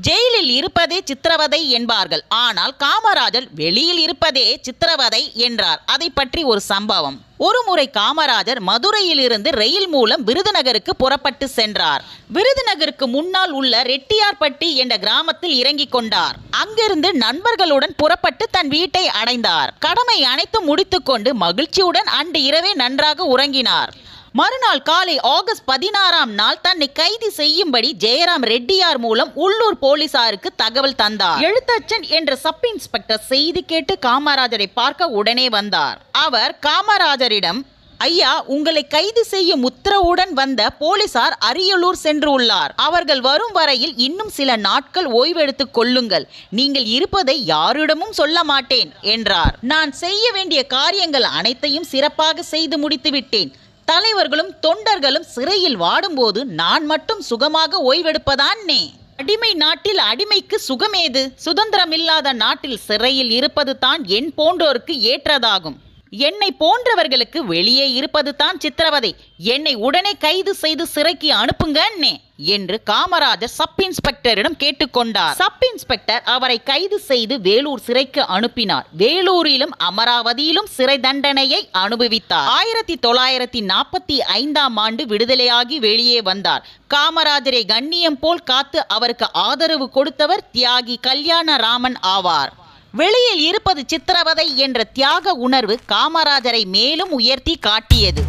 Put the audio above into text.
ஜெயிலில் இருப்பதே சித்திரவதை என்பார்கள். ஆனால் காமராஜர் வெளியில் இருப்பதே சித்திரவதை என்றார். அதை பற்றி ஒரு சம்பவம். ஒருமுறை காமராஜர் மதுரையிலிருந்து ரயில் மூலம் விருதுநகருக்கு புறப்பட்டு சென்றார். விருதுநகருக்கு முன்னால் உள்ள ரெட்டியார்பட்டி என்ற கிராமத்தில் இறங்கிக் கொண்டார். அங்கிருந்து நண்பர்களுடன் புறப்பட்டு தன் வீட்டை அடைந்தார். கடமை அனைத்தும் முடித்துக்கொண்டு மகிழ்ச்சியுடன் அன்று இரவே நன்றாக உறங்கினார். மறுநாள் காலை ஆகஸ்ட் பதினாறாம் நாள் தன்னை கைது செய்யும்படி ஜெயராம் ரெட்டியார் மூலம் உள்ளூர் போலீசாருக்கு தகவல் தந்தார். எழுத்தச்சன் என்ற சப் இன்ஸ்பெக்டர் செய்தி கேட்டு காமராஜரை பார்க்க உடனே வந்தார். அவர் காமராஜரிடம் ஐயா உங்களை கைது செய்யும் உத்தரவுடன் வந்த போலீசார் அரியலூர் சென்று உள்ளார். அவர்கள் வரும் வரையில் இன்னும் சில நாட்கள் ஓய்வெடுத்துக் கொள்ளுங்கள். நீங்கள் இருப்பதை யாரிடமும் சொல்ல மாட்டேன் என்றார். நான் செய்ய வேண்டிய காரியங்கள் அனைத்தையும் சிறப்பாக செய்து முடித்து விட்டேன் தலைவர்களும் தொண்டர்களும் சிறையில் வாடும்போது நான் மட்டும் சுகமாக ஓய்வெடுப்பதான்னே அடிமை நாட்டில் அடிமைக்கு சுகமேது? சுதந்திரமில்லாத நாட்டில் சிறையில் இருப்பது தான் என் போன்றோருக்கு ஏற்றதாகும். என்னை போன்றவர்களுக்கு வெளியே இருப்பது தான் சித்திரவதை. என்னை உடனே கைது செய்து சிறைக்கு அனுப்புங்கன்னே என்று காமராஜர் சப் இன்ஸ்பெக்டரிடம் கேட்டுக்கொண்டார். சப் இன்ஸ்பெக்டர் அவரை கைது செய்து வேலூர் சிறைக்கு அனுப்பினார். வேலூரிலும் அமராவதியிலும் சிறை தண்டனையை அனுபவித்தார். ஆயிரத்தி தொள்ளாயிரத்தி நாற்பத்தி ஐந்தாம் ஆண்டு விடுதலையாகி வெளியே வந்தார். காமராஜரை கண்ணியம் போல் காத்து அவருக்கு ஆதரவு கொடுத்தவர் தியாகி கல்யாண ராமன் ஆவார். வெளியில் இருப்பது சித்திரவதை என்ற தியாக உணர்வு காமராஜரை மேலும் உயர்த்தி காட்டியது.